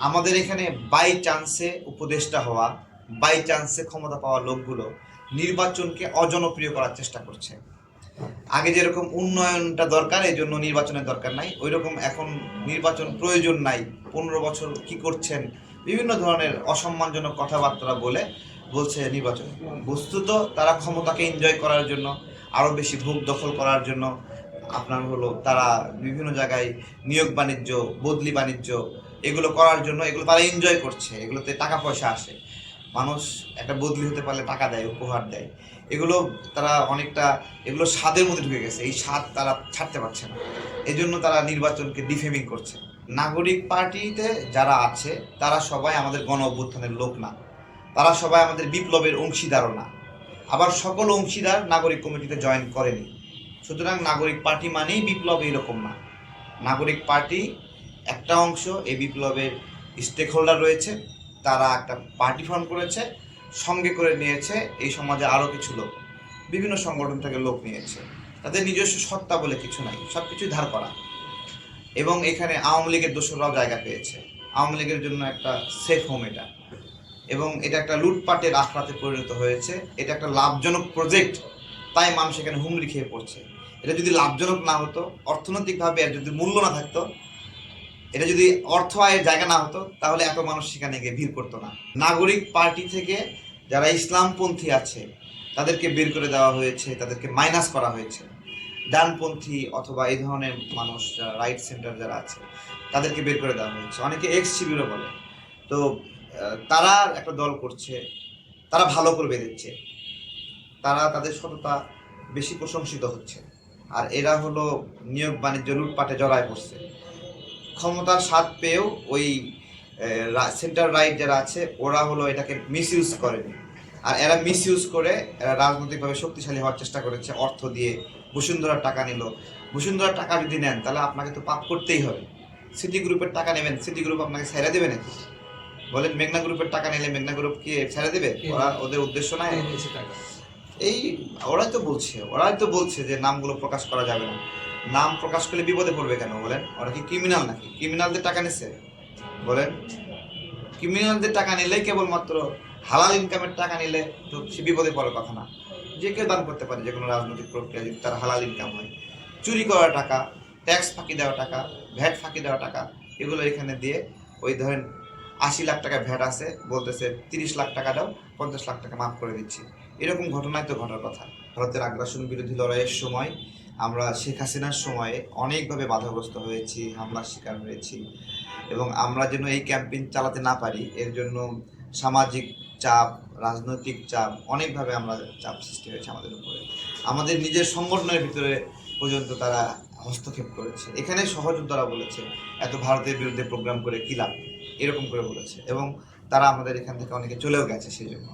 আমাদের এখানে বাই চান্সে উপদেষ্টা হওয়া বাই চান্সে ক্ষমতা পাওয়া লোকগুলো নির্বাচনকে অজনপ্রিয় করার চেষ্টা করছে। আগে যেরকম উন্নয়নটা দরকার এই জন্য নির্বাচনের দরকার নাই। ওই রকম এখন নির্বাচন প্রয়োজন নাই। পনেরো বছর কি করছেন? বিভিন্ন ধরনের অসম্মানজনক কথাবার্তা বলে বলছে নির্বাচন। বস্তুত তারা ক্ষমতাকে এনজয় করার জন্য আরও বেশি ভোগ দখল করার জন্য, আপনার হলো তারা বিভিন্ন জায়গায় নিয়োগ বাণিজ্য, বদলি বাণিজ্য এগুলো করার জন্য, এগুলো তারা এনজয় করছে, এগুলোতে টাকা পয়সা আসে। মানুষ একটা বদলি হতে পারলে টাকা দেয়, উপহার দেয়। এগুলো তারা অনেকটা, এগুলো স্বাদের মধ্যে ঢুকে গেছে, এই স্বাদ তারা ছাড়তে পারছে না। এই জন্য তারা নির্বাচনকে ডিফেমিং করছে। নাগরিক পার্টিতে যারা আছে, তারা সবাই আমাদের গণ অভ্যুত্থানের লোক না। তারা সবাই আমাদের বিপ্লবের অংশীদারও না। আবার সকল অংশীদার নাগরিক কমিটিতে জয়েন করেনি। সুতরাং নাগরিক পার্টি মানেই বিপ্লব এইরকম না। নাগরিক পার্টি একটা অংশ এই বিপ্লবের স্টেক হোল্ডার রয়েছে, তারা একটা পার্টি ফর্ম করেছে, সঙ্গে করে নিয়েছে এই সমাজে আরও কিছু লোক, বিভিন্ন সংগঠন থেকে লোক নিয়েছে। তাদের নিজস্ব সত্তা বলে কিছু নাই সব কিছুই ধার করা। এবং এখানে আওয়ামী লীগের দোসররাও জায়গা পেয়েছে। আওয়ামী লীগের জন্য একটা সেফ হোম এটা। এবং এটা একটা লুটপাটের আখড়াতে পরিণত হয়েছে। এটা একটা লাভজনক প্রজেক্ট তাই মানুষ এখানে হুমড়ি খেয়ে পড়ছে। এটা যদি লাভজনক না হতো, অর্থনৈতিকভাবে এর যদি মূল্য না থাকতো এটা যদি অর্থ আয়ের জায়গা না হতো, তাহলে এত মানুষ সেখানে গিয়ে ভিড় করতো না। নাগরিক পার্টি থেকে যারা ইসলামপন্থী আছে, তাদেরকে বের করে দেওয়া হয়েছে, তাদেরকে মাইনাস করা হয়েছে। ডানপন্থী অথবা এই ধরনের মানুষ যারা রাইট সেন্টার যারা আছে, তাদেরকে বের করে দেওয়া হয়েছে। অনেকে এক্স শিবিরও বলে। তো তারা একটা দল করছে, তারা ভালো করবে দিচ্ছে। তারা তাদের সততা বেশি প্রশংসিত হচ্ছে। আর এরা হলো নিয়োগ বাণিজ্য লুটপাটে জড়ায় পড়ছে। ক্ষমতার স্বাদ পেয়েও ওই সেন্টার রাইট যারা আছে ওরা হলো এটাকে মিস ইউজ করেনি। আর এরা মিস ইউজ করে এরা রাজনৈতিকভাবে শক্তিশালী হওয়ার চেষ্টা করেছে অর্থ দিয়ে। বসুন্ধরার টাকা নিল। বসুন্ধরার টাকা যদি নেন তাহলে আপনাকে তো পাপ করতেই হবে। সিটি গ্রুপের টাকা নেবেন সিটি গ্রুপ আপনাকে ছেড়ে দেবে নাকি? বলেন মেঘনা গ্রুপের টাকা নিলে মেঘনা গ্রুপ কি ছেড়ে দেবে? ওরা ওদের উদ্দেশ্য নাই। এই ওরাই তো বলছে ওরাই তো বলছে যে নামগুলো প্রকাশ করা যাবে না। নাম প্রকাশ করলে বিপদে পড়বে কেন বলেন? ওরা কি ক্রিমিনাল নাকি? ক্রিমিনালদের টাকা নিচ্ছে বলেন ক্রিমিনালদের টাকা নিলেই কেবলমাত্র হালাল ইনকামের টাকা নিলে তো সে বিপদে পড়ার কথা না। যে কেউ দান করতে পারে, যে কোনো রাজনৈতিক প্রক্রিয়া যদি তার হালাল ইনকাম হয়। চুরি করা টাকা ট্যাক্স ফাঁকি দেওয়া টাকা ভ্যাট ফাঁকি দেওয়া টাকা, এগুলো এখানে দিয়ে ওই ধরেন আশি লাখ টাকা ভ্যাট আছে, বলতেছে তিরিশ লাখ টাকা দাও, পঞ্চাশ লাখ টাকা মাফ করে দিচ্ছি। এরকম ঘটনাই তো ঘটার কথা। ভারতের আগ্রাসন বিরোধী লড়াইয়ের সময় আমরা শেখ হাসিনার সময়ে অনেকভাবে বাধাগ্রস্ত হয়েছি, হামলার শিকার হয়েছি এবং আমরা যেন এই ক্যাম্পেইন চালাতে না পারি, এর জন্য সামাজিক চাপ, রাজনৈতিক চাপ অনেকভাবে আমরা চাপ সৃষ্টি হয়েছে আমাদের উপরে। আমাদের নিজের সংগঠনের ভিতরে পর্যন্ত তারা হস্তক্ষেপ করেছে। এখানে সহযোদ্ধারা বলেছে, এত ভারতের বিরুদ্ধে প্রোগ্রাম করে কী লাভ? এরকম করে বলেছে এবং তারা আমাদের এখান থেকে অনেকে চলেও গেছে সেই জন্য।